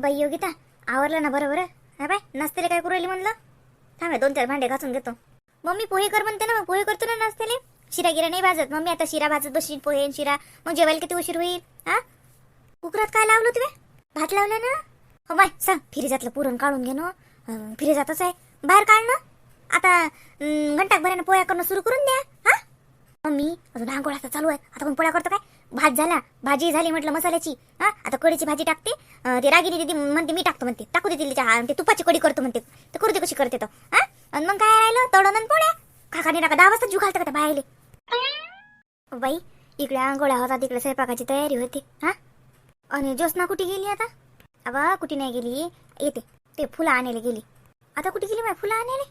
बाई योगिता आवरलं ना बरोबर? हा बाय नाश्त्याला काय करू राहिली म्हणलं? थांब दोन चार भांडे घासून घेतो. मम्मी पोहे कर म्हणते ना मग पोहे करतो ना नाश्त्याले? शिरा गिरा नाही भाजत. मम्मी आता शिरा भाजत बसशील पोहे आणि शिरा. मग जेवायला किती उशीर होईल? हा? कुकरात काय लावलं तुम्ही भात लावला ना? हो बाय सांग फिरीजातलं पुरण काढून घे ना. फिरीजातच आहे. बाहेर काढणं आता अं, घंटाभरानं पोळ्या करणं सुरू करून द्या. हा? मम्मी अजून आंघोळाचा चालू आहे. आता पण पोळ्या करतो काय? भात झाला भाजी झाली म्हटलं मसाल्याची. हा आता कढीची भाजी टाकते. ते रागिनी दिदी म्हणते मी टाकतो म्हणते. टाकू दे तिच्या ते तुपाची कढी करतो म्हणते. तर करू दे कशी करते तर हा? आणि मग काय राहिलं? तळण पोळ्या. काकाने टाका दहा वाजता जू घालता का बाहेर बाई इकडे आंघोळ्या होता तिकडे स्वयंपाकाची तयारी होती. हा? आणि ज्योत्ना कुठे गेली आता? अबा कुठे नाही गेली. येते. ते फुलं आणायला गेली. आता कुठे गेली माय फुलं आणायला?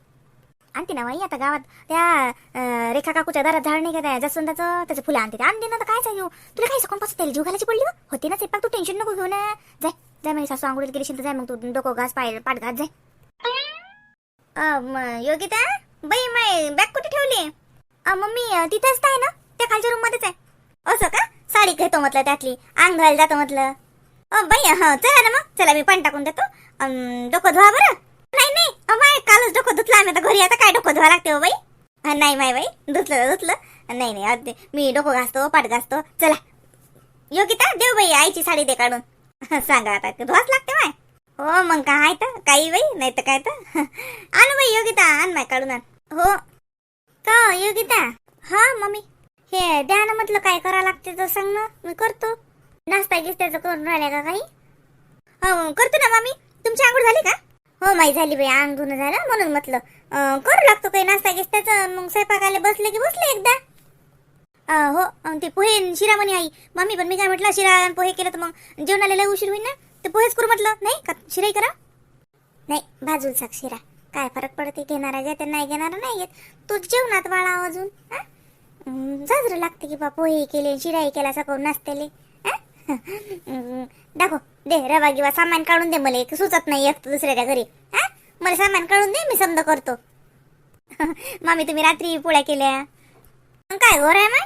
आणते ना वाई आता गावात. त्या रेखा काकूच्या दारात झाड नाही का त्या जसवंताचं त्याचे फुलं आणते. आणते ना तर काय सांगू? तुला काय सकून पासून त्याला जीव घालायची पडली होती ना सेपाक तू टेन्शन नको घेऊ ना. जाय जाय माझी सासू आंघोळीत गेली तर जाय मग तू डोकं घास पाय पाठ घास जाय. म- योगिता? बाई माय बॅग कुठे ठेवली? अं, मम्मी तिथेच आहे ना त्या खालच्या रूम मध्येच आहे. असं का? साडी घेतो म्हटलं त्यातली. अंग घाल जातो म्हटलं. अ बाई हा चला ना मग. चला मी पण टाकून देतो. डोकं धुवा बरं. नाही नाही. अ, कालच डोकं धुतलं आम्ही. आता घरी आता काय डोकं धुवा लागते हो बाई? अ, नाही माय बाई. धुतलं धुतलं. नाही नाही. अगदी. मी डोकं घासतो पाठ घासतो. चला. योगिता देव बाई आईची साडी दे काढून. सांगा आता धुवाच लागते माय. हो मग काय तर? काही बाई नाही तर काय तर? आण बाई योगिता आण माय काढून आण. हो. का योगिता हा मम्मी. हे द्या ना म्हटलं काय करा लागते तर सांग ना. मी करतो. नाश्ता गिस्त्याचं करून राहिल्या का काही? हो करतो ना मम्मी. तुमची आंघोळ झाली का? हो माई झाली बाई अंग धुणं झालं म्हणून म्हटलं करू लागतो काही नाश्ता गिस्त्याचं मग स्वयंपाकाला बसले की बसले एकदा. हो ते पोहे शिरामणी शिरा म्हणे आई मम्मी पण मी काय म्हटलं शिरा आणि पोहे केलं तर मग जेवणाला लय उशीर होईल ना ते पोहेच करू म्हटलं नाही का शिराई करा. नाही भाजून साक शिरा काय फरक पडते घेणारा तर नाही घेणारा नाही येत तू जेवणात बाळा अजून हा? लागते की बा पोहे केले शिराई केला सकाळ नाश्त्याला दाखव. दे रवा किंवा सामान काढून दे मला एक सुचत नाही एक दुसऱ्याच्या घरी. हा? मला सामान काढून दे मी समजा करतो. मामी तुम्ही रात्री पोळ्या केल्या. मग काय घोर आहे माय?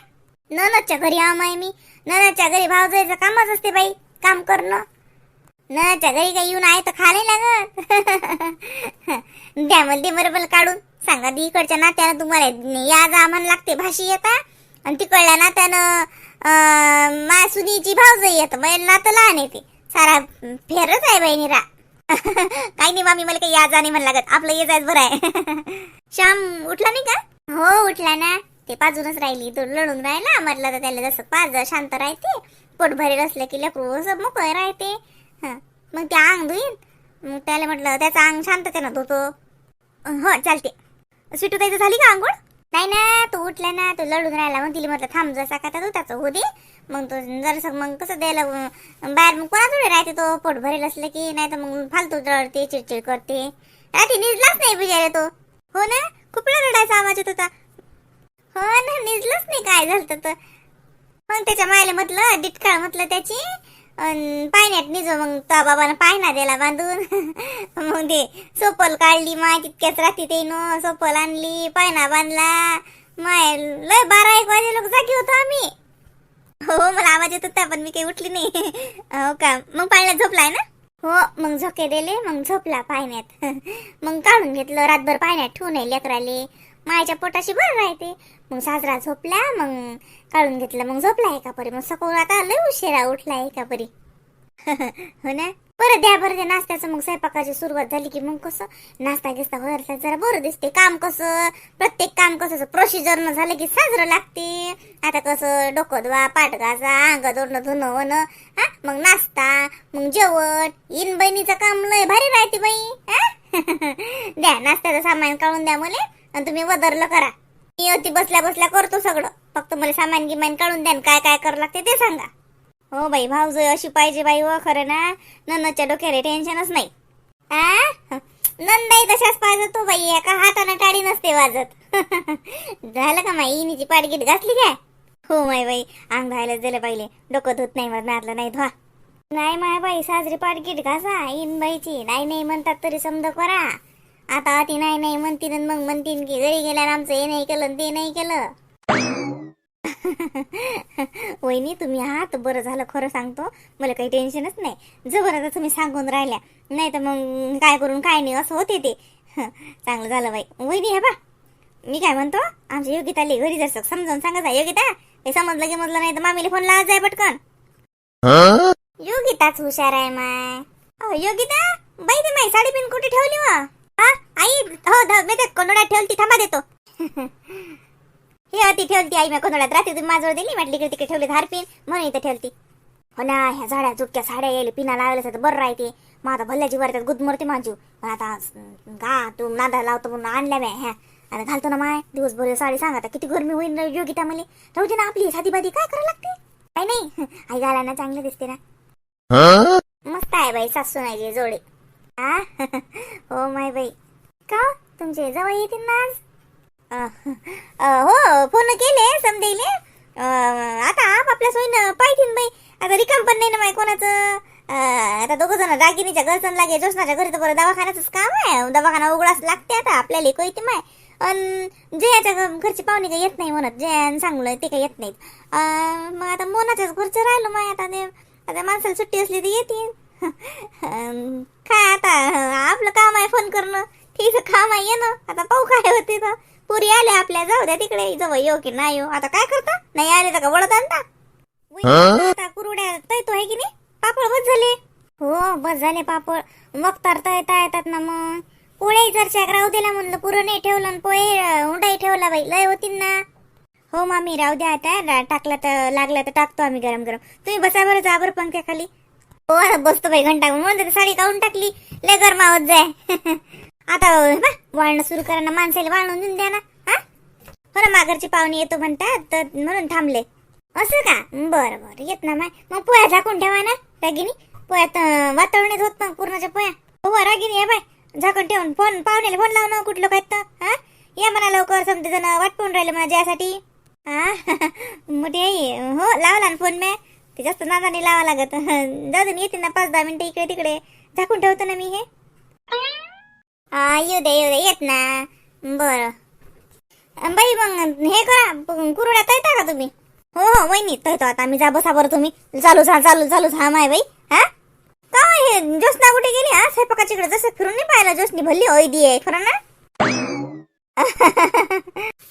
ननदच्या घरी आमाय मी. ननदच्या घरी भाव जायचं कामच असते बाई काम करणं. ननदच्या घरी काही येऊन आहे तर खा नाही लागत. द्या मला दे बरोबर काढून. सांगा दी इकडच्या नात्यानं तुम्हाला या जा म्हण लागते भाषी येता. आणि तिकडल्या नात्यानं मासुनीची भावजाई येतं. मग नातं लहान येते सारा फेरच आहे बहिणीरा काही नाही मामी मला काही या जा नाही म्हण लागत. आपलं ये जायचं बरं आहे. श्याम उठला नाही का? हो उठला ना. ते पाजूनच राहिली. तो लढून राहिला. म्हटलं तर त्याला जसं पाच शांत राहते. पोट भरेल असलं की लेकरू असं मोकळं राहते. मग ते अंग धुईन मग त्याला म्हटलं त्याचं अंग शांततेनं धुतो. हो चालते. स्वीटू ताईचं झाली का आंघोळ? नाही ना तू उठला ना. तू लढून राहिला मग तिला म्हटलं थांब जसा का तू त्याचं होऊ दे. मग तो जरासं मग कसं द्यायला बाहेर मग कोणाकडे राहते तो? पोट भरेल असलं की नाही तर मग फालतू रडते चिडचिड करते. राहते निजलाच नाही बिचारे तो. हो ना? खूप रडायचा आवाज येत होता. हो ना निजलंच नाही काय झालं तर. मग त्याच्या मायला म्हटलं डिटकाळ म्हटलं त्याची. अन पाण्यात निजो मग त्या बाबानं पायना दिला बांधून. मग ते सोपल काढली माय तितक्याच रात्री ते न. सोपल आणली पायना बांधला. माय लय बारा एक वाजे लोक जागी होतो आम्ही. हो मला आवाज येत होता पण मी काही उठली नाही. हो का? मग पाहिला झोपलाय ना? हो मग झोके दिले मग झोपला पाहण्यात मग काढून घेतलं रातभर पाहण्यात ठेवून आहे लेकराले. मायाच्या पोटाशी बरं राहते. मग साजरा झोपला मग काढून घेतलं मग झोपला एका परी मग सकाळ आता लय उशिरा उठला एका परी हो ना? बरं द्या बरं द्या. नाश्त्याचं मग स्वयंपाकाची सुरुवात झाली की मग कसं? नाश्ता गिस्ता भरला जरा बरं दिसते. काम कसं? प्रत्येक काम कसं? प्रोसिजर न झालं की साजरं लागते. आता कसं? डोकं धुवा पाठ घासा अंग दोडणं धुणं होणं हा? मग नाश्ता मग जेवण. इन बहिणीचं काम लय भारी राहते बाई. हा? द्या नाश्त्याचं सामान काढून द्या मला आणि तुम्ही वदरलं करा. मी होती बसल्या बसल्या करतो सगळं. फक्त मला सामान गिमान काढून द्या काय काय करावं लागते ते सांगा. हो बाई भाऊजोय अशी पाहिजे बाई व खरं ना. नन्नाच्या डोक्याला टेन्शनच नाही. आ? नंदाई तशाच पाहिजे तो बाई एका हाताने टाळी नसते वाजत. झालं का माई इनीची पाडगीट घातली काय? हो माय बाई अंग धायला दिलं पाहिले डोकं धुत नाही मग मारलं नाही धुवा. नाही माय बाई साजरी पाडगीट घासा. इन बाईची नाही नाही म्हणतात तरी समजा करा. आता अति नाही नाही म्हणतीन आणि मग म्हणतीन की घरी गेल्यानं आमचं हे नाही केलं ते नाही केलं. वहिनी तुम्ही आहात. बरं झालं खरं सांगतो. मला काही टेन्शनच नाही. जबर आता तुम्ही सांगून राहिल्या. नाही तर मग काय करून काय नाही असं होते ते. चांगलं झालं बाई. वहिनी हे बा मी काय म्हणतो? आमच्या योगिताले घरी जर समजावून सांगा योगिता. हे समजलं की म्हटलं नाही तर मामीला फोन लावत जाय पटकन. योगिताच हुशार आहे माय. योगिता बाई ती माई साडी पिन कुठे ठेवली वा हा? आई हो मी ते कोंडोड्यात ठेवली थांबा देतो. हे ती ठेवली आई मी कोंडोड्यात रात्री तुम्ही माझ्यावर दिली म्हटली इकडे तिकडे ठेवली धार पिन म्हणून इथे ठेवती हो ना ह्या झाड्या चुटक्या साड्या यायला पिना लावल्या तर बरं राहते. मग आता भल्ल्याची वर त्यात गुदमरते माझी पण आता का तू नादा लावतो म्हणून आणल्या मी ह्या. आता घालतो ना माय दिवसभर साडी सांग आता किती गरमी होईल योगिता मला. राहू दे ना आपली साधी बाधी काय करायला लागते? काय नाही आई घाला ना चांगलं दिसते ना. मस्त आहे बाई सासू नाही जोडे. आ? हो माय बाई. का हो, तुमचे जवळ येतील ना आज? हो फोन केले समजेले आता आप आपल्या सोयीनं पाहिजे बाई. आता रिकाम पण नाही ना माय कोणाचं. आता दोघं जण रागिनीच्या घरचं लागे जोशनाच्या घरी तर बरं दवाखान्याचंच काम आहे. दवाखाना उघडाच लागते आता आपल्याला कोयते माय. अन जयाच्या घरची पाहुणे काही येत नाही म्हणत. जयान सांगलं ते काही येत नाहीत. मग आता मोनाच्याच घरचं राहिलो माय आता ते आता माणसाला सुट्टी असली तर येतील. काय आता आपलं काम आहे फोन करणं. ठीक काम आहे येणं. आता पाहू होते तर. पुरी आले आपल्या जाऊ द्या तिकडे जवळ येऊ की नाही येऊ आता काय करता? नाही आले तर का वळत आणता? आता कुरुड्या तळतो आहे की नाही? पापड बस झाले. हो बस झाले पापड. मग तर तळता येतात ना मग. पोळे जर शाक राहू दिला म्हणलं पुरं नाही ठेवलं पोहे उंडाई ठेवला बाई. लय होतील ना. हो मामी राहू द्या आता. टाकला तर लागला तर टाकतो आम्ही गरम गरम. तुम्ही बसा बरं जा बरं पंख्याखाली. हो बसतो बाई घंटा. म्हणून साडी काढून टाकली. लय गरमावत जाय. आता वाळणं सुरू करा ना माणसाला वाळून देऊन द्या ना हा? हो ना माघरची पाहुणे येतो म्हणतात तर म्हणून थांबले. असं का? बरं बरं येत ना माय. मग पोया झाकून ठेवा ना रागिनी. पोयात वातावरण होत ना पूर्णच्या पोया हो रागिनी या बाय. झाकून ठेवून. फोन पाहुण्याला फोन लावून कुठलं काय तर हा? या म्हणा लवकर समजे जण वाट पाहून राहिले म्हणा ज्यासाठी. हा? मोठी आई हो लावला ना फोन मॅ ते जास्त नादाने लावा लागत. जाऊ दे येते ना पाच दहा मिनिटं इकडे तिकडे. झाकून ठेवतो ना मी हे. येऊ दे येऊ दे येत ना. बरं. बाई मग हे करा प- कुरड्या तळता का तुम्ही? हो हो वहिनी तळतो आता आम्ही. जा बसा बरं तुम्ही. चालू झा चालू चालू झा माय बाई. हा? का हे ज्योत्ना कुठे गेली? हा स्वयंपाकाची इकडे जसं फिरून नाही पाहिलं ज्योत्नी भल्ली ओयदी आहे खरं ना?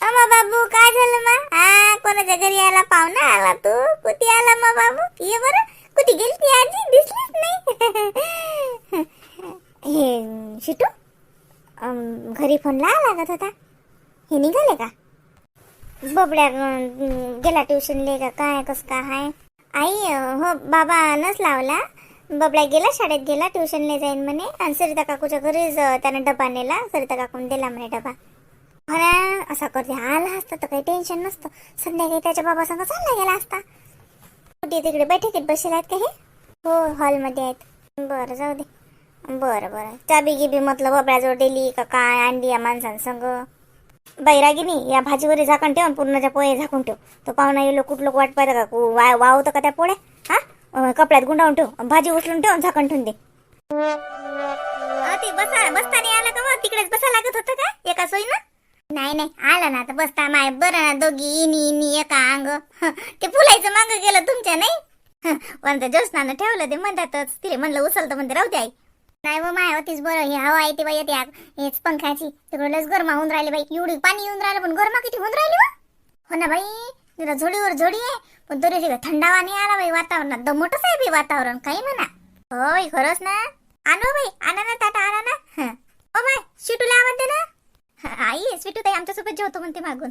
अमा बाबू काय झालं मा? हा कोणाच्या घरी आला पाहुणा आला तू? कुठे आला मा बाबू? ये बरं. कुठे गेली ती आजी? दिसलीच नाही. हे शिटू? घरी फोन लावा लागत होता. हे निघाले का? बबड्या गेला ट्युशनले का? काय कस का हाय? आई हो बाबानच लावला. बबड्या गेला शाळेत गेला ट्युशनले जाईन म्हणे. आणि सरिता काकूच्या घरीच त्यानं डबा नेला. सरिता काकून दिला म्हणे डबा. हो असा करते. आला असता तर काही टेन्शन नसतं. संध्याकाळी त्याच्या बाबा संग चालला गेला असता. कुठे तिकडे बैठकीत बसेल आहेत का हे? हो हॉलमध्ये आहेत. बरं जाऊ दे. बरं बरं. चाबी गिबी म्हटलं बबड्याजवळ दिली का काय आणली या माणसांसंग बैरागिनी या भाजीवर झाकण ठेवून पूर्णच्या पोहे झाकून ठेव. तो पाहुणा येलो कुठलं वाट पाहतं का? कु- वा वावतं का त्या पोळ्या? हा? कपड्यात गुंडाळून ठेव भाजी उचलून ठेवून झाकण ठेवून दे. ते बसा बसता नाही आलं का मग तिकडेच बसा लागत होतं का? एका सोयीनं? नाही नाही आलं ना आता बसता माय. बरं ना दोघी इनी इनी एका अंग. हं, ते फुलायचं मागं गेलं तुमच्या नाही? हं, पण त्या ज्योत्स्नानं ठेवलं ते म्हणतातच. तिला म्हणलं उचलतं म्हणते राहू दे आई. नाही व माय होतीच बरं. ही हवा येते बाई येते हेच पंखाची. तिकडे लस गरमा होऊन राहिले बाई. एवढी पाणी येऊन राहिलं पण गरमा किती होऊन राहिली हो ना बाई जरा झोडीवर झोडी आहे. पण तरी तिकडे थंडावा नाही आला बाई वातावरणात. दमटच आहे बाई वातावरण काही म्हणा. हो बाई खरंच ना. आणो बाई आणा ना ताटा आणा ना. ओ बाय शिटूला आवडते ना. आई स्वीटू ताई आमच्यासोबत जेवतो म्हणते मागून.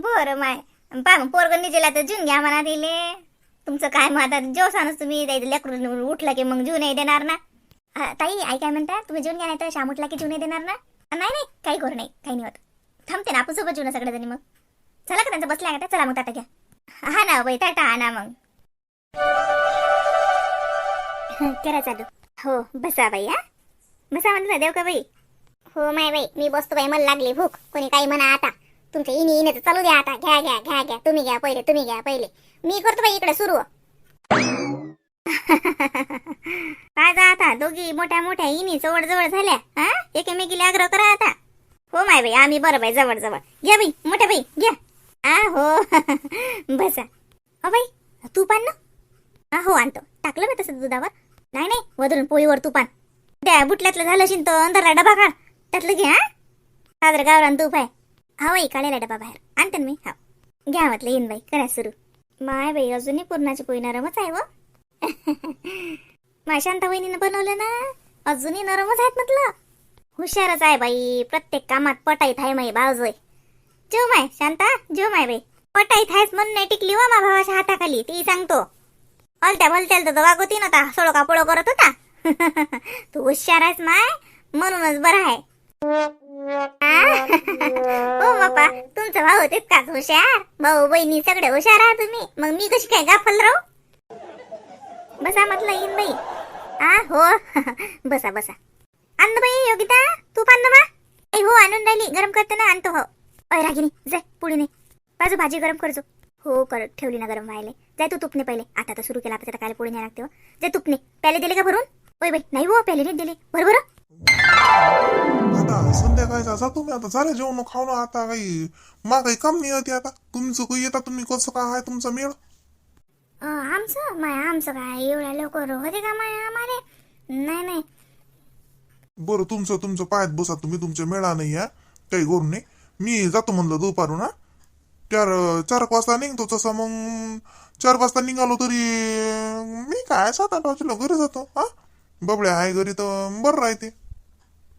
बरं माय. पा पोरग निजेला तर जून घ्या म्हणा दिले तुमचं काय मग आता जेवसानच तुम्ही लेकरून उठला की मग जून नाही देणार ना. ताई आई काय म्हणता? तुम्ही जेवण घ्या नाही तर शाम की जेवून देणार ना? नाही नाही काही करू नाही काही नाही होत. थांबते ना आपण सोबत जेवण सगळ्याजणी मग. चला का त्यांचं बसल्या का चला मग ताटा घ्या. हा ना बाई ताटा हा ना मग करा चालू. हो बसा बाई हा. बसा म्हणलं देव का बाई? हो माय बाई मी बसतो बाई मला लागली भूक. कोणी काही म्हणा आता. तुमच्या इनी इने तर चालू द्या आता. घ्या घ्या घ्या घ्या. तुम्ही घ्या पहिले तुम्ही घ्या पहिले. मी करतो बाई इकडे सुरू. काय जा आता दोघी मोठ्या मोठ्या इनी जवळ जवळ झाल्या हा? एकमेकीला आग्रह करा आता. हो माय बाई आम्ही बरं बाई जवळ जवळ घ्या बाई मोठ्या बाई घ्या. आ हो. बसा. अ बाई तूप आण ना. हो आणतो. टाकलं मी तसं दुधावर? नाही नाही वधरून पोळीवर तूप आण. त्या बुटल्यातलं झालं शिन तो डबा काढ. त्यातलं घे हा? साजरं गावरान तूप आहे. हा बाई काढायला डबा बाहेर. आणते ना मी हा घ्या म्हटलं येईन बाई करा सुरू. माय बाई अजूनही पूर्णाची पोळी नरमच आहे व माशांत शांता वहिनीनं बनवलं ना अजूनही नरमच आहेत म्हटलं. हुशारच आहे बाई प्रत्येक कामात पटाईत आहे माई बावजोय जो माय शांता जो माय बाई. पटाईत आहेस म्हणून नाही टिकली वा मा भावाच्या हाताखाली ती सांगतो. अलत्या भलत्याला तर वागवती नव्हता सोळो का पोळो करत होता. तू हुशार आहेस माय म्हणूनच बरं आहे. हो बापा तुमचा भाऊ तितकाच हुशार? भाऊ बहिणी सगळे हुशार आहात तुम्ही. मग मी कशी काय गाफल राहू? बसा म्हटलं येईन बाई. आ हो. बसा बसा. आण बाई योगिता तू पान बा ए हो आणून राहिली. गरम करते ना आणतो हो. अय रागिनी जाय पुढे नाही बाजू भाजी गरम करजो हो कर ठेवली ना गरम व्हायला. जाय तू तुपणे पहिले. आता तर सुरू केला आता काय पुढे नाही लागते हो. जाय तुपणे पहिले दिले का भरून? ओय बाई नाही हो पहिले नाही दिले. बरोबर आता संध्याकाळचा जातो तुम्ही. आता झालं जेवण खाऊन आता काही मा काही काम नाही होती आता. तुमचं काही येता तुम्ही कसं काय आहे तुमचा मेळ? आमचं? माय आमचं काय? एवढ्या लवकर होते का माय आम्हाला? नाही नाही. बरं तुमचं तुमचं पायात बसा. तुम्ही तुमच्या मेळा नाही या काही करू नाही मी जातो म्हणलं दुपारून हा? चार चार वाजता निघतो तसं मग चार वाजता निघालो तरी मी काय सात आठ वाजता घरी जातो हा? बबड्या आहे घरी तर बरं राहते.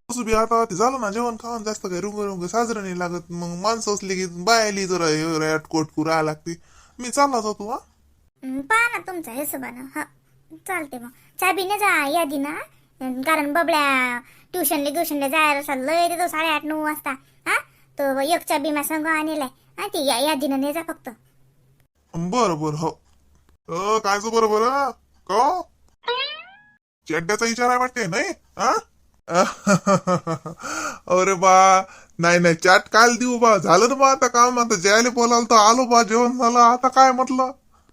तसं बी आता ते झालं ना जेवण खाऊन जास्त काही रुंग रुंग साजरं नाही लागत. मग माणसं असली की बायली जरा कोटकू राहा लागते. मी चालला जातो हा? पहा ना तुमच्या हिशोबानं. हा चालते मग. चहा बिने जा यादी ना कारण बबड्या ट्युशनले ट्युशनले जायला असा लय देतो साडेआठ नऊ वाजता. हा तो एक चा बिमा संघ आणलाय. हा ती या यादीनं ने जा फक्त. बरं बरं हो. अ कायच बरं बरं? का? चड्ड्याचा विचार आहे वाटते नाही? हा? अरे बा नाही नाही चॅट काल देऊ बा. झालं ना बा आता काम. आता जायला बोलाल तर आलो बा जेवण झालं. आता काय म्हटलं?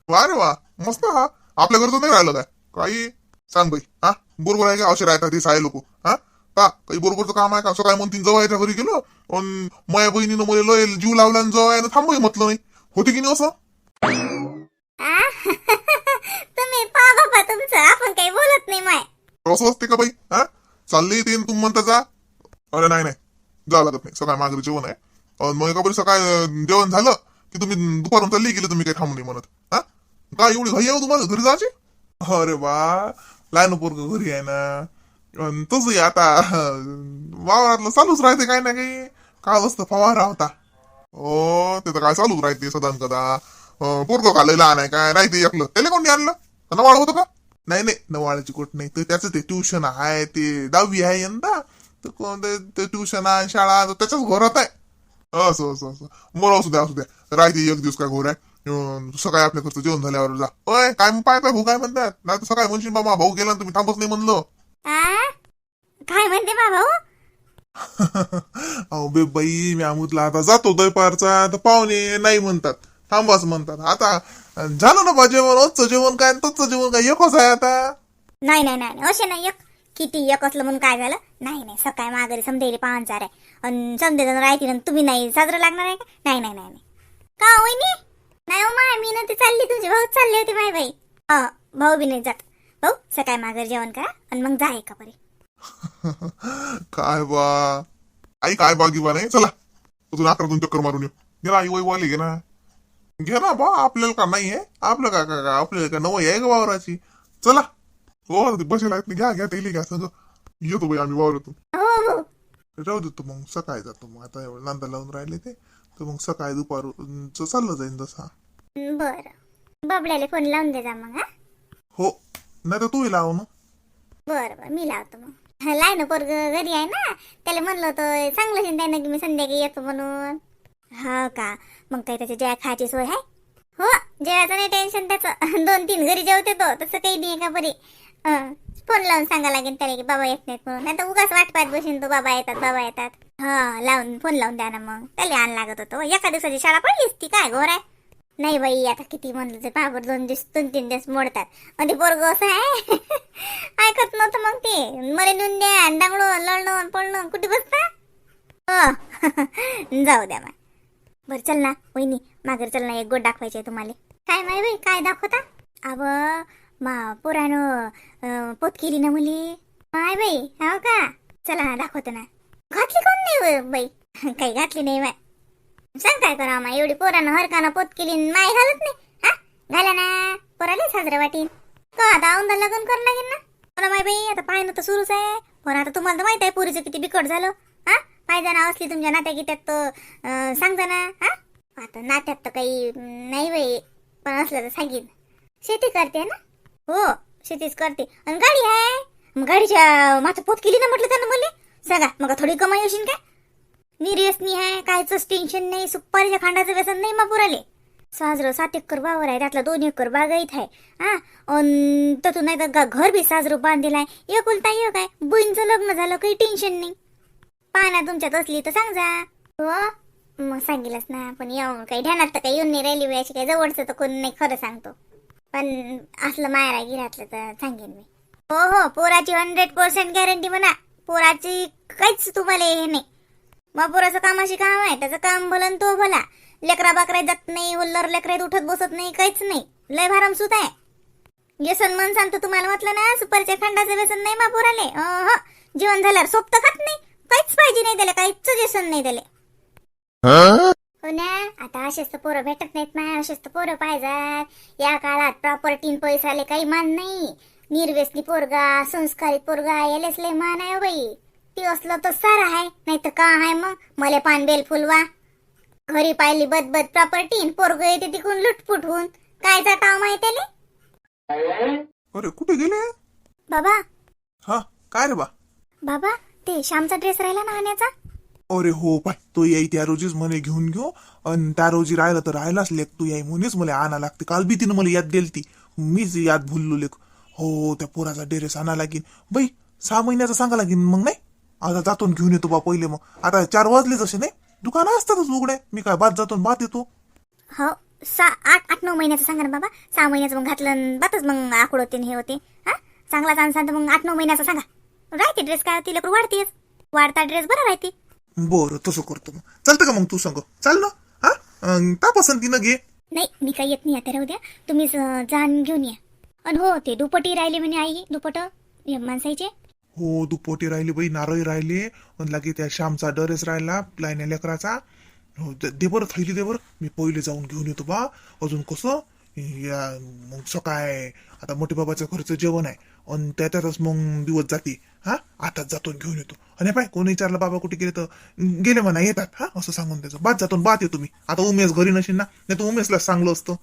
वा रे वा. मस्त हा. आपल्या घरचं नाही राहिलं काय? काही सांग बाई हा? बरोबर आहे का? असे राहतात ते साय लोक हा? का काही बरोबरचं काम आहे का? सकाळी म्हणतील जवळच्या घरी गेलो माया बहिणीनं मला लय जीव लावला आणि जवळ थांबही म्हटलं नाही. होते की नाही असं? तुम्ही पहा बाबा तुमचं आपण काही बोलत नाही माय. असं असते का बाई? हा? चालली ते तुम्ही म्हणता जा. अरे नाही नाही. जावं लागत नाही. सकाळी मागरी जेवण आहे. मग एका बरी सकाळी जेवण झालं की तुम्ही दुपारून चालली गेली तुम्ही काही थांबू नाही म्हणत. हा? काय एवढी घाई आहे हो तुम्हाला? घरी जायची? अरे बा लहान पोरग घरी आहे ना. तस तसंही आता वावरातलं चालूच राहते काही ना काही. काय असतं फवारा होता. हो ते तर काय चालूच राहते सदान कदा. पोरग खाल्लंय लहान आहे काय? राहते एकलं. त्याला कोणी आणलं? नवाळ होतं का? नाही नाही नवाळाची कोट नाही. तर त्याचं ते ट्युशन आहे ते दहावी आहे यंदा. तर कोणते ते- ट्युशन आहे शाळा तर त्याच्याच घरात आहे. असं असं असं. बरं असू द्या असू द्या. राहते एक दिवस काय घोर आहे. अं, सकाळी आपल्या घरचं जेवण झाल्यावर जा. ओय काय मग पाय काय भाऊ काय म्हणतात? नाही तर सकाळी म्हणशील बाबा भाऊ गेला आणि तुम्ही थांबत नाही म्हणलं. आ? काय म्हणते बा भाऊ? अहो बे बाई मी अमुतला आता जातो दुपारचा तर पाहुणे नाही म्हणतात. थांबाच म्हणतात. आता अं, झालं ना बा जेवण? रोजचं जेवण काय आणि जेवण काय? एकच आहे आता. नाही नाही नाही असे नाही एक. किती एक असलं म्हणून काय झालं? नाही नाही. सकाळी माघारी समजायला पाहुणचार आहे आणि समजे जण राहतील आणि तुम्ही नाही. साजरं लागणार आहे का? नाही नाही नाही नाही. का वहिनी? नाही हो माय मी ना ते चालली तुझे भाऊ चालले होते माय बाई. हा भाऊ बी नाही जात. भाऊ सकाळी माघारी जेवण करा आणि मग जा एका परी. काय बा? आई काय बागी बा नाही चला. अजून अकरा चक्कर मारून येऊ. आई वय वाली घे ना. घे ना बा आपल्याला का नाही आहे आपलं का का का- आपल्याला का नवं आहे का वावराची? चला. हो ते बसेल आहेत. ना, घ्या घ्या तेली घ्या सगळं. येतो बाई आम्ही वावरातून. हो हो. राहू देतो मग सकाळी जातो मग. आता एवढं नांदा लावून राहिले ते. तर मग सकाळी दुपार चाललं जाईन तसा. बरं. बबड्याला फोन लावून दे जा मग हा. हो नाही तर तूही लाव ना. बरं बरं मी लावतो मग. लाय ना पोरग घरी आहे ना त्याला म्हणलं होतं चांगलं शिंदा ना की मी संध्याकाळी येतो म्हणून. हा का? मग काही त्याच्या जेव्हा खायची सोय आहे? हो जेवायचं नाही टेन्शन त्याचं. दोन तीन घरी जेवते तो तसं काही नाही का बरी. हं, फोन लावून सांगा लागेल त्याला की बाबा येत नाहीत म्हणून. नाही तर उगाच वाट पाहत बसेन तो बाबा येतात बाबा येतात. हा लावून फोन लावून द्या ना मग. त्याला आण लागत होतो. एका दिवसाची शाळा पडलीच ती काय घोर आहे? नाही बाई आता किती म्हणलं ते पाबर दोन दिवस दोन तीन दिवस मोडतात. आणि ते पोरग असं आहे. ऐकत नव्हतं मग ते. मरे नेऊन द्या डांगडो लढणं पडणं कुठे बसता? हो. जाऊ द्या मग. बरं चल ना वहिनी मागे चल ना एक गोट दाखवायचे तुम्हाला. काय माय बाई काय दाखवता? अव मा पोरानं पोत केली ना मुली. माय बाई हो का? चला ना दाखवतो ना. घातली कोण नाही बाई? काही घातली नाही बाय सांग काय करा मा एवढी पोरानं हरकानं पोत केली माय घालत नाही? हा? घाला ना पोराले साजरं वाटीन. का आता औंदा लग्न करून लागेल ना? पण माय बाई आता पाहणं तर सुरूच आहे. पण आता तुम्हाला तर माहीत आहे पुरीचं किती बिकट झालं. हा? पायजाना असली तुमच्या नात्या गीत्यात तर सांगता ना हा? आता नात्यात तर काही नाही बाई पण असलं तर सांगेन. शेती करते ना? हो शेतीच करते. आणि गाडी आहे. मग गाडीच्या माझं पोत केली ना म्हटलं त्यानं मला? सांगा मग थोडी कमाई होशील काय? निर्यसनी आहे कायच टेन्शन नाही सुपारीच्या खांडाचं व्यसन नाही मग पुराले. साजरं सात एकर वावर आहे त्यातला दोन एकर बागायत आहे. हा अन तू नाही तर घर बी साजरं बांधलेलं आहे. एकुलता एक आहे. बुईंचं लग्न झालं काही टेन्शन नाही. पाना तुमच्यात असली तर सांग जा हो मग सांगितलंच ना पण येऊन काही ध्यानात तर काही येऊन नाही राहिली वेळाची काही जवळचं तर कोण नाही खरं सांगतो. पण असलं मायरा गिरातलं तर सांगेन मी. हो हो पोराची हंड्रेड पर्सेंट गॅरंटी म्हणा. पोराची काहीच तुम्हाला हे नाही. मग पोराचं कामाशी काम आहे त्याचं काम भलन तो भला. लेकरा बाकरा जात नाही उल्लर लेकरात उठत बसत नाही काहीच नाही. लय भाराम सुत आहे. व्यसन मन सांगतो तुम्हाला म्हटलं ना सुपारीच्या खंडाचं व्यसन नाही मा पोराले जेवण झाल्यावर सोपत खात नाही. काहीच पाहिजे नाही त्याला काहीच व्यसन नाही त्याला. हो ना आता असेच तर पोरं भेटत नाहीत ना असेच तर पोरं पाहिजात या काळात प्रॉपर्टी पैसाले काही मान नाही. निर्व्यसनी पोरगा संस्कारी पोरगा यालेच लय मान आहे हो बाई. ती असलं तर सारा आहे नाही तर का आहे मग? मले पान बेल फुलवा. घरी पाहिली बदबद प्रॉपर्टी पोरग येते तिकून लुटपुट होऊन काय जाता माहिती त्याले अरे कुठे गेले? बाबा. हा काय रे बा? बाबा ते श्यामचा ड्रेस राहिला ना आण्याचा अरे हो पाय तो याई त्या रोजीच म्हणे घेऊन घेऊ. आणि त्या रोजी राहिला तर राहिलाच लेख तू याई म्हणेच मला आणा लागते. काल बी तिनं मला याद दिली ती मीच याद भुललो लेख हो त्या पोराचा ड्रेस आणा लागेल बाई सहा महिन्याचा सांगा लागेल मग नाही? आता जातून घेऊन येतो बा पहिले मग. आता चार वाजलेच असे नाही? दुकानं असतातच उघडे मी काय बाद जातो बाद येतो. हो सा आठ आठ नऊ महिन्याचं सांगा ना बाबा. सहा महिन्याचं मग घातलं न बातच मग आकुड होते न हे होते. हा? चांगला चांगला तर मग आठ नऊ महिन्याचा सांगा. राहते ड्रेस काय होती लेकरू वाढतेच. वाढता ड्रेस बरा राहते. बरं तसं करतो मग. चालतं का मग तू सांग? चाल ना. हा? अं, का पसंतीनं घे. नाही मी काही येत नाही आता. राहू द्या. तुम्हीच अं, जाण घेऊन या. आणि हो ते दुपटी राहिले म्हणे आई दुपट. हे माणसाचे. हो दुपोटी राहिली बाई नारळी राहिले आणि लागे त्या श्यामचा ड्रेस राहिला लायण्या लेकराचा. हो दे बरं थैली दे बरं. मी पहिले जाऊन घेऊन येतो बा. अजून कसं? या मग सकाळ आता मोठे बाबाच्या घरचं जेवण आहे. आणि त्याच्यातच मग दिवस जाते. हा? आताच जातो घेऊन येतो. आणि पाय कोणी विचारलं बाबा कुठे गेले तर? गेले म्हणा येतात. हा? असं सांगून त्याचं बाद जातो आणि बाद येतो मी. आता उमेश घरी नसेल ना? नाही तर उमेशला सांगलो असतो.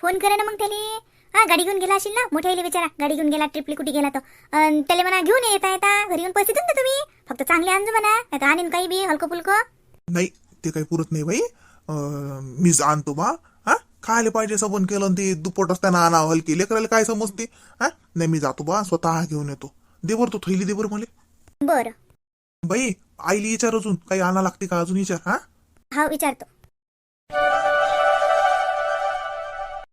फोन करा ना मग त्याने हा गाडी घेऊन गेला असेल ना? मोठ्या आईला विचारा गाडी घेऊन गेला ट्रिपली कुठे गेला तो? त्याला म्हणा घेऊन येता येता. घरी येऊन पैसे देऊन द्या तुम्ही. फक्त चांगले आणजो म्हणा. नाही तर आणीन काही बी हलकं फुलकं नाही ते काही पुरत नाही बाई. अं, मीच आणतो बा. हा खायला पाहिजे सबन केलं आणि ते दुप्पट असताना आणा हलकी. लेकराला काय समजते? हा नाही मी जातो बा. स्वतः घेऊन येतो. दे बरं तो थैली दे बरं मला. बरं. बाई आईली विचार अजून. काही आणा लागते का? अजून विचार हा? हा विचारतो.